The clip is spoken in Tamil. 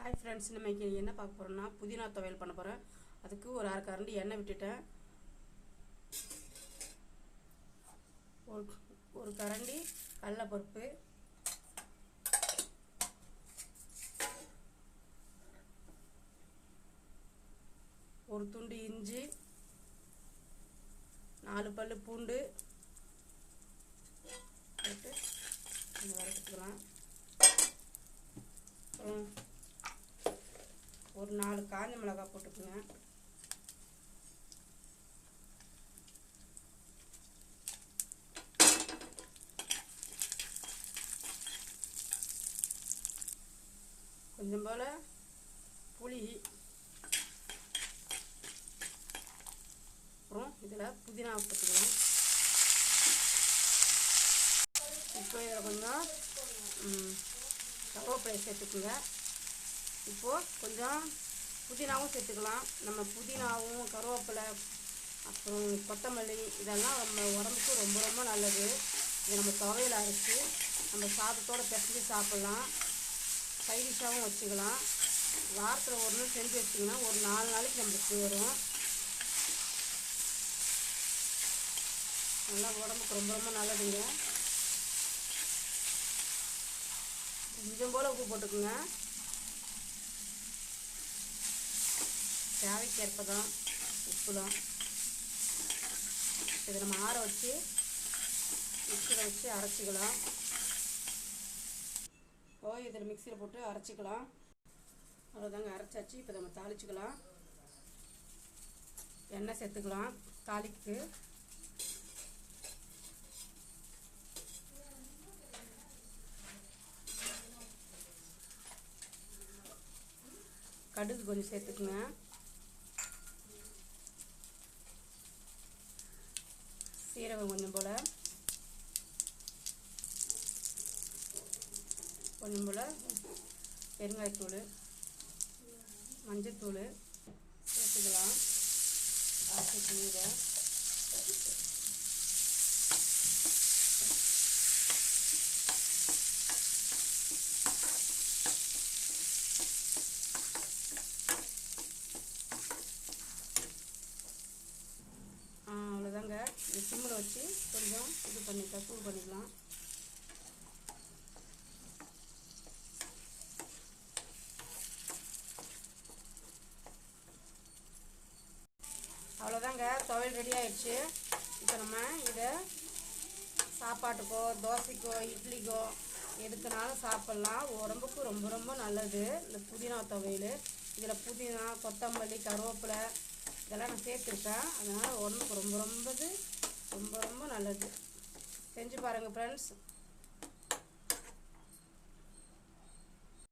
ஹாய் ஃப்ரெண்ட்ஸ் இன்னைக்கு என்ன பார்க்க போகிறோம்னா புதினா துவையல் பண்ண போகிறேன் அதுக்கு ஒரு அரை கரண்டி எண்ணெய் விட்டுட்டேன். ஒரு ஒரு கரண்டி கடலைப்பருப்பு. ஒரு துண்டு இஞ்சி. நாலு பல் பூண்டு. போட்டு வரைக்கலாம் அப்புறம் ஒரு நாலு காஞ்ச மிளகாய் போட்டுக்குங்க. கொஞ்சம் போல் புளி. அப்புறம் இதில் புதினா போட்டுக்கலாம். இப்போ இதில் கொஞ்சம் ம், கருவேப்பிலை சேர்த்துக்குங்க. இப்போது கொஞ்சம் புதினாவும் சேர்த்துக்கலாம். நம்ம புதினாவும் கருவேப்பிலை அப்புறம் கொத்தமல்லி இதெல்லாம் நம்ம உடம்புக்கு ரொம்ப ரொம்ப நல்லது. இது நம்ம துவையில் அரைச்சி நம்ம சாதத்தோடு பிசைஞ்சு சாப்பிட்லாம். சைடிஷாகவும் வச்சுக்கலாம். வாரத்தில் ஒரு நாள் செஞ்சு வச்சிங்கன்னா ஒரு நாலு நாளைக்கு நம்மளுக்கு வரும் நல்லா உடம்புக்கு ரொம்ப ரொம்ப நல்லதுங்க. கொஞ்சம் போல் உப்பு போட்டுக்குங்க. தேவைக்கு ஏற்ப தான் உப்பு தான். இதை நம்ம ஆற வச்சு மிக்சியில் வச்சு அரைச்சிக்கலாம். ஓ இதில் மிக்சியில் போட்டு அரைச்சிக்கலாம். அவ்வளோதாங்க அரைச்சாச்சு. இப்போ நம்ம தாளிச்சுக்கலாம். எண்ணெய் சேர்த்துக்கலாம் தாளிக்கு கடுகு கொஞ்சம் சேர்த்துக்குங்க. சீரகம் கொஞ்சம் போல். கொஞ்சம் போல் பெருங்காயத்தூள் மஞ்சத்தூள் சேர்த்துக்கலாம். ஆசை இதை ஆ, அவ்வளோதாங்க இது சிம்மில் வச்சு கொஞ்சம் இது பண்ணிக்கலாம் சூடு பண்ணிக்கலாம். அவ்வளோதாங்க துவையல் ரெடி ஆயிடுச்சு. இப்போ நம்ம இதை சாப்பாட்டுக்கோ தோசைக்கோ இட்லிக்கோ எதுக்குனாலும் சாப்பிட்லாம். உடம்புக்கு ரொம்ப ரொம்ப நல்லது இந்த புதினா துவையல். இதில் புதினா கொத்தமல்லி கருவேப்பிலை இதெல்லாம் நான் சேர்த்துருக்கேன் அதனால் உடம்புக்கு ரொம்ப ரொம்பது ரொம்ப ரொம்ப நல்லது. செஞ்சு பாருங்கள் ஃப்ரெண்ட்ஸ்